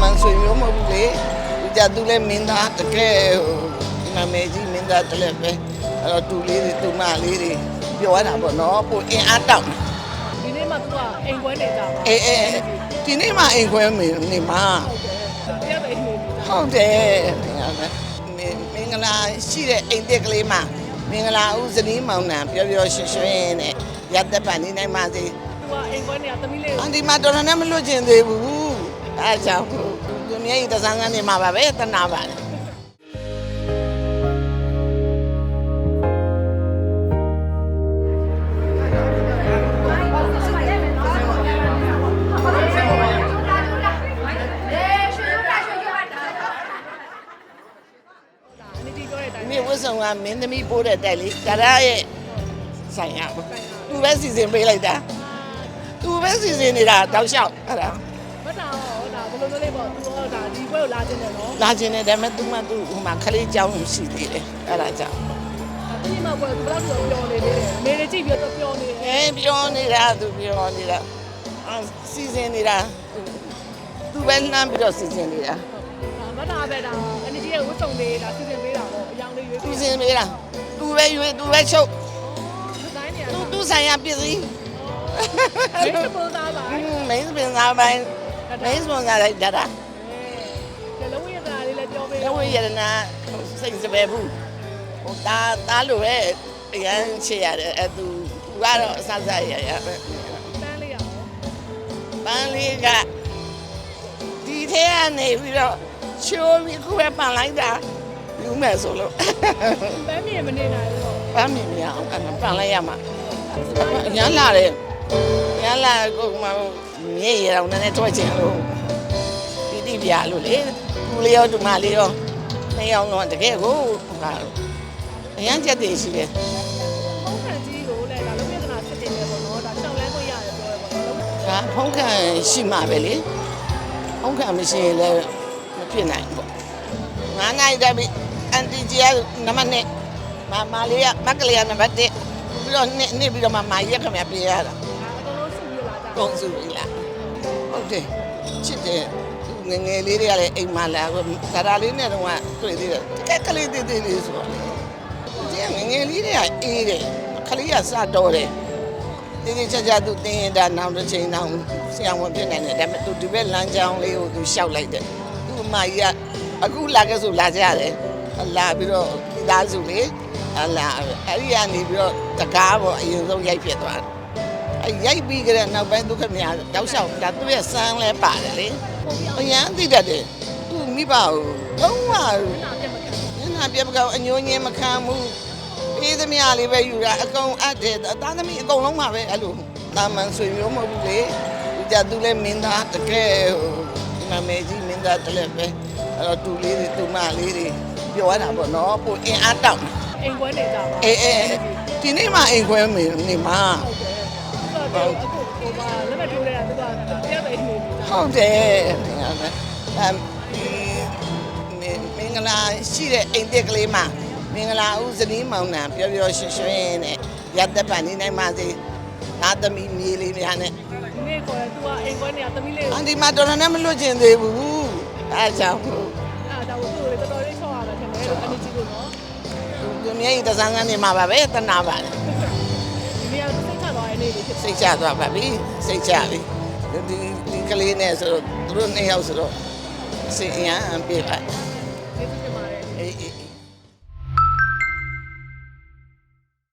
မန်ဆွေမျိုးမဟုတ်ဘူးလေသူကြသူလည်းမင်းသားတကယ်ဟိုနာမည်ကြီးမင်းသားတလည်းပဲအဲ့တော့တူလေးတွေတူမလေးတွေပြောရတာပေါ့နော်ပိုအင်အားတောင်းဒီနေ့မှသူကအိမ်ခွဲနေကြပါအေးအေးဒီနေ့မှအိမ်ခွဲနေနေမှာဟုတ်တယ်တရားပဲနေနေတာဟုတ်တယ်မင်မင်္ဂလာရှိတဲ့အိမ်သစ်ကလေးမှာမင်္ဂလာဦးဇနီးမောင်နှံပျော်ပျော်ရွှင်ရွှင်နဲ့ရသက်ပန်နေနိုင်ပါစေသူကအိမ်ခွဲနေတာသမီးလေးအန်ဒီမတော်တော်နဲ့မလွတ်ကျင်သေးဘူး အဲဒါကြောင့်သူမျက်ရည်တစမ်းကနေမှာပါပဲတနာပါတယ်အနီတီပြောတဲ့အတိုင်းဒီဝတ်ဆောင်ကမင်းသမီးပိုးတဲ့တိုက်လေးဒါရရဲ့ဆိုင်ရပေါ့သူပဲစီစဉ်ပေးလိုက်တာသူပဲစီစဉ်နေတာတောက်လျှောက်အဲ့ဒါမတာ တော့ဒါဘယ်လိုလုပ်လဲပေါ့သူကဒါဒီဘွဲကိုလာခြင်းတယ်နော်လာခြင်းနဲ့ဒါပေမဲ့သူမှသူဟိုမှာခလေးကြောင်းရှိသေးတယ်အဲ့ဒါကြောင့်ဒါပြီးမှဘွဲဘယ်လောက်တော့ပြောနေသေးတယ်မေတွေကြည့်ပြီးတော့ပြောနေတယ်အဲပြောနေတာသူပြောနေတာအာစီစဉ်နေတာသူပဲနှမ်းပြီးတော့စီစဉ်နေတာဒါမတာပဲဒါအနီတီရဲ့ဝတ်စုံလေးဒါစီစဉ်ပေးတာပေါ့အယောင်လေးရွေးသူပြီးစင်ပေးတာသူပဲရွေးသူပဲချုပ်ဒီဇိုင်းနေရသူတာသူဆိုင်ရပစ္စည်းမေးပေါ်သားပါမင်းစပင်သားပိုင်း မင်းစပန်သားလိုက်တာတာအဲလုံးဝရတာလေးလည်းပြောပေးရဝရနာစိတ်စပယ်ဘူးဟိုတာတာလိုပဲအရန်ချေရတယ်အဲသူသူကတော့အဆဆရရပဲတန်းလေးရအောင်ပန်းလေးကဒီထဲကနေပြီးတော့ချိုးပြီးခုပဲပန်လိုက်တာယူမယ်ဆိုလို့ပန်းမြေမနေနိုင်ဘူးပေါ့ပန်းမြင်မရအောင်အဲ့ဒါပန်လိုက်ရမှာရမ်းလာတယ် ရမ်းလာကိုမှမြေရအောင်နည်းနည်းထွက်ချင်လို့ဒီတိပြလို့လေသူလေးရောဒီမလေးရောနှစ်ယောက်တော့တကယ်ကိုဟာအရန်ချက်တည်ရှိတယ်ဖုန်းခံကြီးကိုလည်းဒါလုံးဝရတာဖြစ်နေတယ်ပေါ့နော်ဒါရှောင်းလန်းခွင့်ရတယ်ပြောရပေါ့နော်ဒါဖုံးခံရှိမှပဲလေဖုံးခံမရှိရင်လည်းမဖြစ်နိုင်ဘူးပေါ့ငါးနိုင်တက်ပြီအန်တီဂျီကနံပါတ်1မမလေးကမကလေးကနံပါတ်1ပြီးတော့နှစ်နှစ်ပြီးတော့မှမာရက်ခမပြေးရတာဒါအကုန်လုံးစုပြလာ ကြကုန်းစုပြီလားဟုတ်တယ်ချစ်တယ်သူငယ်ငယ်လေးတွေကလည်းအိမ်မှာလာဒါဒါလေးနဲ့တော့တွေ့သေးတယ်တကက်ကလေးသေးသေးလေးဆိုတော့ဒီငယ်ငယ်လေးတွေကအေးတယ်ခလေးကစတော့တယ်ဒီဒီချက်ချက်သူတင်းရင်ဒါနောက်တစ်ချိန်နောက်ဆရာဝန်ဖြစ်နိုင်တယ်ဒါပေမဲ့သူဒီဘက်လမ်းကြောင်းလေးကိုသူရှောက်လိုက်တယ်သူ့အမကြီးကအခုလာခဲ့ဆိုလာကြရတယ်လာပြီးတော့ဒီသားစုလေအလာအဲ့ဒီကနေပြီးတော့တကားပေါ့အရင်ဆုံးရိုက်ဖြစ်သွားတယ်အ ရိုက်ပြီးကြတဲ့နောက်ပိုင်းဒုက္ခများတောက်လျှောက်ဒါသူ့ရဲ့စမ်းလဲပါတယ်လေအရန်သိတတ်တယ်သူမိဘကိုလုံးဝနာပြတ်မခံဘူးညနာပြပကောက်အညိုးညင်းမခံဘူးပေးသမျှလေးပဲယူတာအကုန်အပ်တယ်သားသမီးအကုန်လုံးပါပဲအဲ့လိုတာမန်ဆွေမျိုးမဟုတ်ဘူးလေသူကြသူလည်းမင်းသားတကယ်ဟိုနာမည်ကြီးမင်းသားတလည်းပဲအဲ့တော့တူလေးတွေတူမလေးတွေပြောရတာပေါ့နော်ပိုအင်အားတောင်းအိမ်ခွဲနေကြပါအေးအေးဒီနေ့မှအိမ်ခွဲနေနေမှာ ဟုတ်တယ်သူကအခုဟိုမှာလက်မထိုးနေတာသူကတရားပဲနေနေတာဟုတ်တယ်အဲဒီမင်္ဂလာရှိတဲ့အိမ်သစ်ကလေးမှာမင်္ဂလာဦးဇနီးမောင်နှံပျော်ပျော်ရွှင်ရွှင်နဲ့ရသက်ပန်နေနိုင်ပါစေသားသမီးမြေးလေးများနဲ့ဒီနေ့ခေါ်တယ်သူကအိမ်ခွဲနေတာသမီးလေးအန်ဒီမတော်တော်နဲ့မလွတ်ကျင်သေးဘူးအဲဒါကြောင့်အဲ့ဒါကိုသူ့ကိုတော်တော်လေးချော့ရတယ်ခင်ဗျာအနီတီကိုနော်သူမျက်ရည်တစမ်းကနေမှာပါပဲတနာပါတယ် စ်စိတ်ချသွားပါပြီစိတ်ချပြီဒီဒီကလေးနဲ့ဆိုတော့သူတို့နှစ်ယောက်ဆိုတော့စိတ်အရန်ပြေးပါနေဖြစ်ပါတယ်အေးအေး